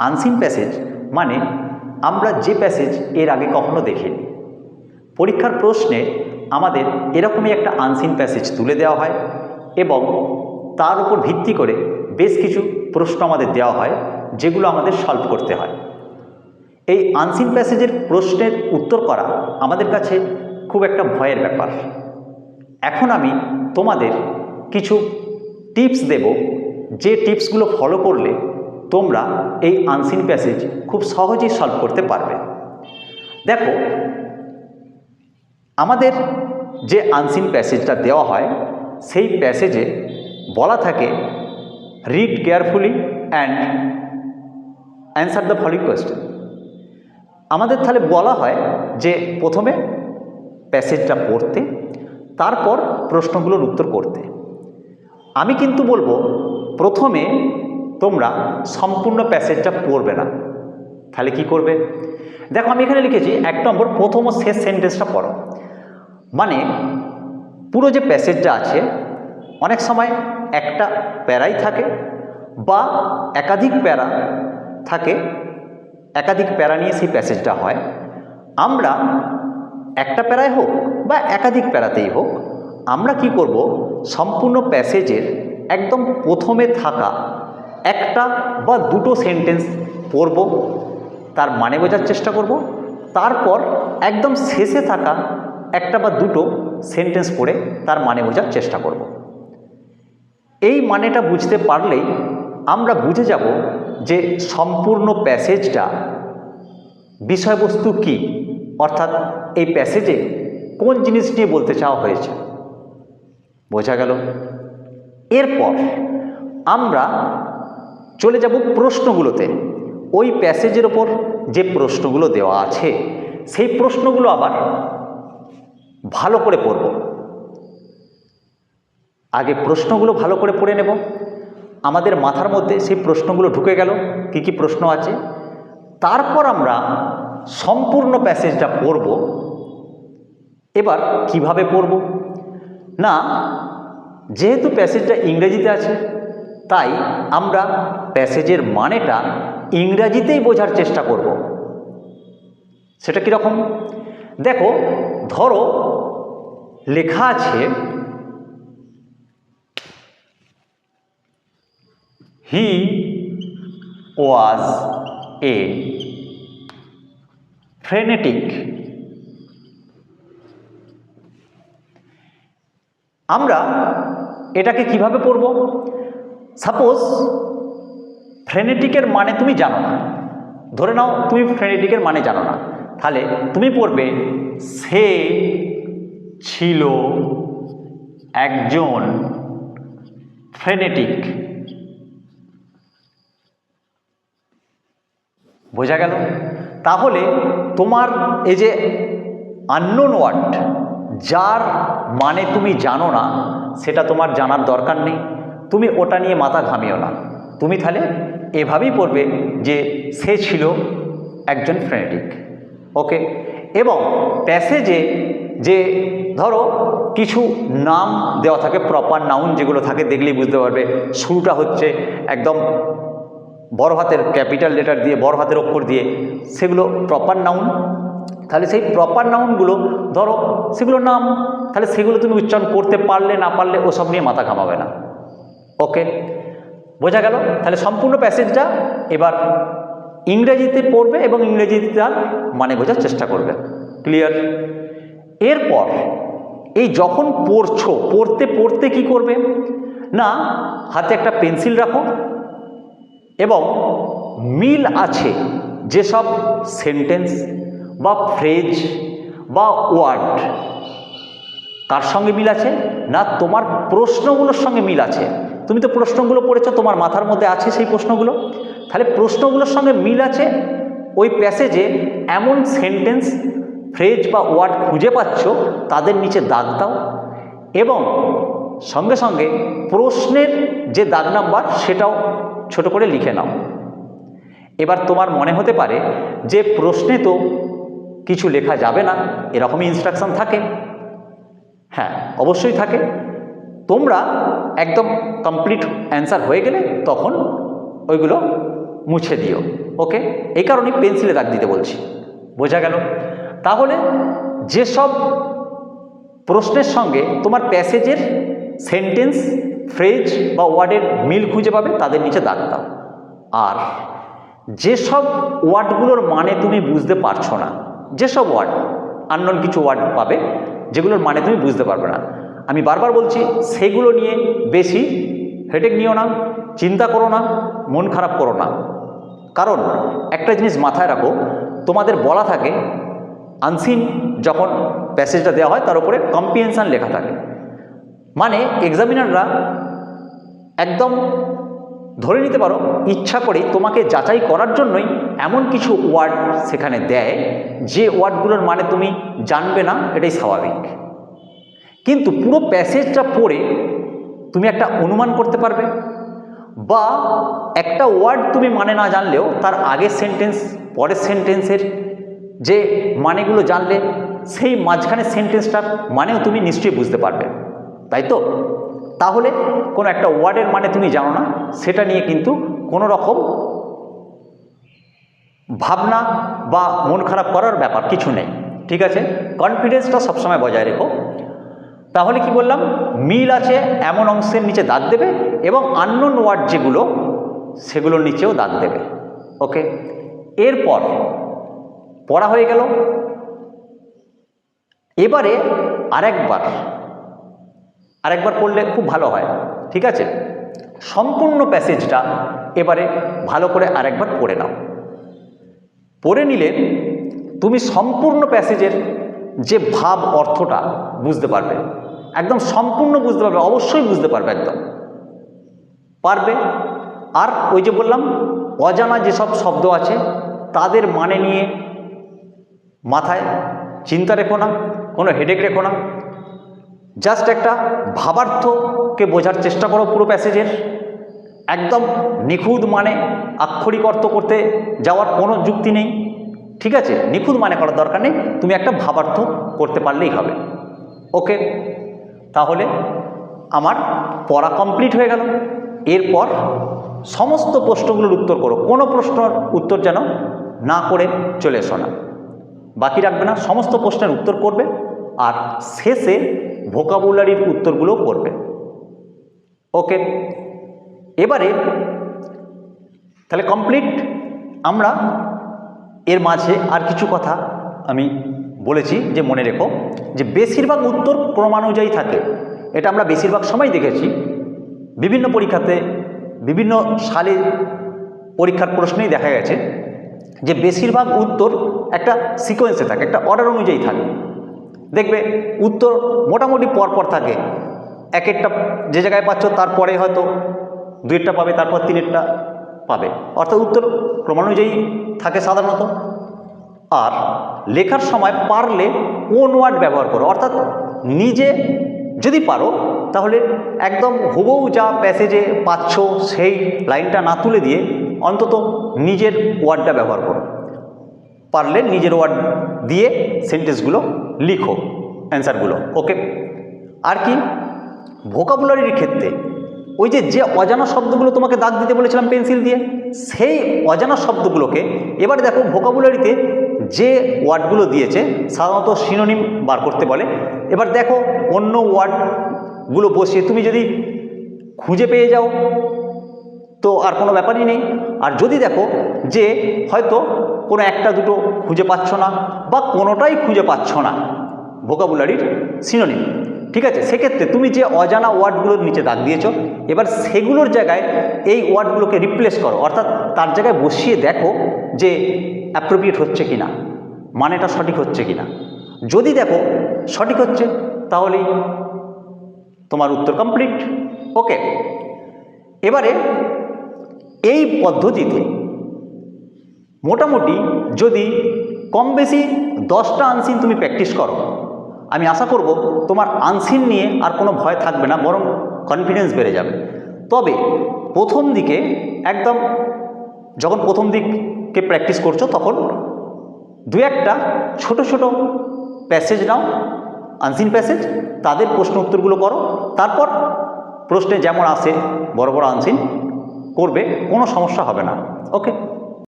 Unseen passage মানে আমরা যে প্যাসেজ এর আগে কখনো দেখিনি। পরীক্ষার প্রশ্নে আমাদের এরকমই একটা আনসিন প্যাসেজ তুলে দেওয়া হয় এবং তার উপর ভিত্তি করে বেশ কিছু প্রশ্ন আমাদের দেওয়া হয় যেগুলো আমাদের সলভ করতে হয়। এই আনসিন প্যাসেজের প্রশ্নের উত্তর করা আমাদের কাছে খুব একটা ভয়ের ব্যাপার। এখন আমি তোমাদের কিছু টিপস দেব যে টিপসগুলো ফলো করলে তোমরা এই আনসিন প্যাসেজ খুব সহজেই সলভ করতে পারবে। দেখো, আমাদের যে আনসিন প্যাসেজটা দেওয়া হয়, সেই প্যাসেজে বলা থাকে read carefully and answer the following question আমাদের তাহলে বলা হয় যে, প্রথমে প্যাসেজটা পড়তে, তারপর প্রশ্নগুলোর উত্তর করতে। আমি কিন্তু বলব, প্রথমে তোমরা সম্পূর্ণ প্যাসেজটা পড়বে না। তাহলে কি করবে? দেখো, আমি এখানে লিখেছি এক নম্বর, প্রথম ও শেষ সেন্টেন্সটা পড়ো। মানে পুরো যে প্যাসেজটা আছে, অনেক সময় একটা প্যারাই থাকে বা একাধিক প্যারা থাকে, একাধিক প্যারা নিয়ে সেই প্যাসেজটা হয়। আমরা একটা প্যারায় হোক বা একাধিক প্যারাতেই হোক, আমরা কি করব? সম্পূর্ণ প্যাসেজের একদম প্রথমে থাকা একটা বা দুটো সেন্টেন্স পড়ব, তার মানে বোঝার চেষ্টা করব, তারপর একদম শেষে থাকা একটা বা দুটো সেন্টেন্স পড়ে তার মানে বোঝার চেষ্টা করব। এই মানেটা বুঝতে পারলেই আমরা বুঝে যাব যে সম্পূর্ণ প্যাসেজটা বিষয়বস্তু কি, অর্থাৎ এই প্যাসেজে কোন জিনিস নিয়ে বলতে চাওয়া হয়েছে। বোঝা গেল? এরপর আমরা চলে যাব প্রশ্নগুলোতে। ওই প্যাসেজের ওপর যে প্রশ্নগুলো দেওয়া আছে, সেই প্রশ্নগুলো আবার ভালো করে পড়ব। আগে প্রশ্নগুলো ভালো করে পড়ে নেব। আমাদের মাথার মধ্যে সেই প্রশ্নগুলো ঢুকে গেল, কি কি প্রশ্ন আছে। তারপর আমরা সম্পূর্ণ প্যাসেজটা পড়ব। এবার কীভাবে পড়ব? না, যেহেতু প্যাসেজটা ইংরেজিতে আছে তাই আমরা প্যাসেজের মানেটা ইংরাজিতেই বোঝার চেষ্টা করব। সেটা কীরকম দেখো, ধরো লেখা আছে হি ওয়াজ এ ফ্রেনেটিক আমরা এটাকে কীভাবে পড়ব? সাপোজ ফ্রেনেটিকের মানে তুমি জানো না। ধরে নাও, তুমি ফ্রেনেটিকের মানে জানো না। তাহলে তুমি পড়বে, সে ছিল একজন ফ্রেনেটিক বোঝা গেল? তাহলে তোমার এই যে আননোন ওয়ার্ড যার মানে তুমি জানো না, সেটা তোমার জানার দরকার নেই। তুমি ওটা নিয়ে মাথা ঘামিও না। তুমি তাহলে এভাবেই পড়বে যে সে ছিল একজন ফ্রেনেটিক ওকে এবং প্যাসেজে যে ধরো কিছু নাম দেওয়া থাকে প্রপার নাউন যেগুলো থাকে, দেখলেই বুঝতে পারবে। শুরুটা হচ্ছে একদম বড় হাতের ক্যাপিটাল লেটার দিয়ে, বড় হাতের অক্ষর দিয়ে। সেগুলো প্রপার নাউন তাহলে সেই প্রপার নাউনগুলো ধরো সেগুলো নাম, তাহলে সেগুলো তুমি উচ্চারণ করতে পারলে, না পারলে ওসব নিয়ে মাথা ঘামাবে না। ওকে বোঝা গেল? তাহলে সম্পূর্ণ প্যাসেজটা এবার ইংরেজিতে পড়বে এবং ইংরেজিতে তার মানে বোঝার চেষ্টা করবে। ক্লিয়ার এরপর এই যখন পড়ছো, পড়তে পড়তে কি করবে? না, হাতে একটা পেন্সিল রাখো এবং মিল আছে যেসব সেন্টেন্স বা ফ্রেজ বা ওয়ার্ড কার সঙ্গে মিল আছে? না, তোমার প্রশ্নগুলোর সঙ্গে মিল আছে। তুমি তো প্রশ্নগুলো পড়েছো, তোমার মাথার মধ্যে আছে সেই প্রশ্নগুলো? তাহলে প্রশ্নগুলোর সঙ্গে মিল আছে ওই প্যাসেজে এমন সেন্টেন্স, ফ্রেজ বা ওয়ার্ড খুঁজে পাচ্ছ, তাদের নিচে দাগ দাও এবং সঙ্গে সঙ্গে প্রশ্নের যে দাগ নাম্বার, সেটাও ছোট করে লিখে নাও। এবার তোমার মনে হতে পারে যে প্রশ্নে তো কিছু লেখা যাবে না, এরকমই ইনস্ট্রাকশন থাকে। হ্যাঁ অবশ্যই থাকে। তোমরা একদম কমপ্লিট অ্যান্সার হয়ে গেলে তখন ওইগুলো মুছে দিও ওকে এই কারণেই পেন্সিলে দাগ দিতে বলছি, বোঝা গেল? তাহলে যেসব প্রশ্নের সঙ্গে তোমার প্যাসেজের সেন্টেন্স ফ্রেজ বা ওয়ার্ডের মিল খুঁজে পাবে, তাদের নিচে দাগ দাও। আর যেসব ওয়ার্ডগুলোর মানে তুমি বুঝতে পারছ না, যেসব ওয়ার্ড আননোন কিছু ওয়ার্ড পাবে, যেগুলোর মানে তুমি বুঝতে পারবে না আমি বারবার বলছি, সেগুলো নিয়ে বেশি হেডেক নিও না, চিন্তা করো না, মন খারাপ করো না। কারণ একটা জিনিস মাথায় রাখো, তোমাদের বলা থাকে আনসিন যখন প্যাসেজটা দেওয়া হয়, তার উপরে কম্পিয়েনশান লেখা থাকে। মানে এক্সামিনাররা একদম ধরে নিতে পারো, ইচ্ছা করে তোমাকে যাচাই করার জন্যই এমন কিছু ওয়ার্ড সেখানে দেয়, যে ওয়ার্ডগুলোর মানে তুমি জানবে না, এটাই স্বাভাবিক। কিন্তু পুরো প্যাসেজটা পড়ে তুমি একটা অনুমান করতে পারবে বা একটা ওয়ার্ড তুমি মানে না জানলেও তার আগের সেন্টেন্স, পরের সেন্টেন্সের যে মানেগুলো জানলে সেই মাঝখানের সেন্টেন্সটার মানেও তুমি নিশ্চয়ই বুঝতে পারবে, তাই তো? তাহলে কোনো একটা ওয়ার্ডের মানে তুমি জানো না, সেটা নিয়ে কিন্তু কোনো রকম ভাবনা বা মন খারাপ করার ব্যাপার কিছু নেই, ঠিক আছে? কনফিডেন্সটা সবসময় বজায় রেখো। তাহলে কি বললাম? মিল আছে এমন অংশের নিচে দাগ দেবে এবং আননোন ওয়ার্ড যেগুলো, সেগুলোর নিচেও দাগ দেবে। ওকে এরপর পড়া হয়ে গেল। এবারে আরেকবার আরেকবার পড়লে খুব ভালো হয়। ঠিক আছে? সম্পূর্ণ প্যাসেজটা এবারে ভালো করে আরেকবার পড়ে নাও। পড়ে নিলে তুমি সম্পূর্ণ প্যাসেজের যে ভাব অর্থটা বুঝতে পারবে। একদম সম্পূর্ণ বুঝতে পারবে, অবশ্যই বুঝতে পারবে একদম। পারবে। আর ওই যে বললাম, অজানা যেসব শব্দ আছে, তাদের মানে নিয়ে মাথায় চিন্তা রেখো না, কোনো হেডেক রেখো না। জাস্ট একটা ভাবার্থকে বোঝার চেষ্টা করো পুরো প্যাসেজের। একদম নিখুঁত মানে আক্ষরিক অর্থ করতে যাওয়ার কোনো যুক্তি নেই। ঠিক আছে? নিখুঁত মানে করার দরকার নেই। তুমি একটা ভাবার্থ করতে পারলেই হবে। ওকে তাহলে আমার পড়া কমপ্লিট হয়ে গেল। এরপর সমস্ত প্রশ্নগুলোর উত্তর করো। কোনো প্রশ্নর উত্তর যেন না করে চলে এসো না। বাকি রাখবে না, সমস্ত প্রশ্নের উত্তর করবে আর শেষে ভোকাবুলারির উত্তরগুলো করবে। ওকে, এবারে তাহলে কমপ্লিট আমরা এর মাঝে আর কিছু কথা আমি বলেছি যে মনে রেখো যে বেশিরভাগ উত্তর ক্রমানুযায়ী থাকে। এটা আমরা বেশিরভাগ সময় দেখেছি। বিভিন্ন পরীক্ষাতে বিভিন্ন সালে পরীক্ষার প্রশ্নেই দেখা গেছে যে বেশিরভাগ উত্তর একটা সিকোয়েন্সে থাকে, একটা অর্ডার অনুযায়ী থাকে। দেখবে উত্তর মোটামুটি পরপর থাকে। এক একটা যে জায়গায় পাচ্ছ তারপরে হয়তো দুইটা পাবে, তারপর তিনেরটা পাবে। অর্থাৎ উত্তর ক্রমানুযায়ী থাকে সাধারণত। আর লেখার সময় পারলে ওন ওয়ার্ড ব্যবহার করো। অর্থাৎ নিজে যদি পারো, তাহলে একদম হুবহু যা প্যাসেজে পাচ্ছ সেই লাইনটা না তুলে দিয়ে অন্তত নিজের ওয়ার্ডটা ব্যবহার করো। পারলে নিজের ওয়ার্ড দিয়ে সেন্টেন্সগুলো লিখো, অ্যান্সারগুলো, ওকে? আর কি? ভোকাবুলারির ক্ষেত্রে ওই যে যে অজানা শব্দগুলো তোমাকে দাগ দিতে বলেছিলাম পেন্সিল দিয়ে, সেই অজানা শব্দগুলোকে এবার দেখো ভোকাবুলারিতে যে ওয়ার্ডগুলো দিয়েছে, সাধারণত সিনোনিম বার করতে বলে। এবার দেখো অন্য ওয়ার্ডগুলো বসিয়ে তুমি যদি খুঁজে পেয়ে যাও, তো আর কোনো ব্যাপারই নেই। আর যদি দেখো যে হয়তো কোনো একটা দুটো খুঁজে পাচ্ছ না বা কোনোটাই খুঁজে পাচ্ছ না ভোকাবুলারির সিনোনিম ঠিক আছে? সেক্ষেত্রে তুমি যে অজানা ওয়ার্ডগুলোর নিচে দাগ দিয়েছ, এবার সেগুলোর জায়গায় এই ওয়ার্ডগুলোকে রিপ্লেস করো। অর্থাৎ তার জায়গায় বসিয়ে দেখো যে অ্যাপ্রোপ্রিয়েট হচ্ছে কি না মানেটা সঠিক হচ্ছে কি না যদি দেখো সঠিক হচ্ছে, তাহলেই তোমার উত্তর কমপ্লিট ওকে এবারে এই পদ্ধতিতে মোটামুটি যদি কম বেশি দশটা আনসিন তুমি প্র্যাকটিস করো আমি আশা করব তোমার আনসিন নিয়ে আর কোনো ভয় থাকবে না, বরং কনফিডেন্স বেড়ে যাবে। তবে প্রথম দিকে একদম যখন প্রথম দিককে প্র্যাকটিস করছ, তখন দু একটা ছোট ছোট প্যাসেজ নাও আনসিন প্যাসেজ তাদের প্রশ্ন উত্তরগুলো করো, তারপর প্রশ্নে যেমন আসে বড় বড় আনসিন করবে, কোনো সমস্যা হবে না। ওকে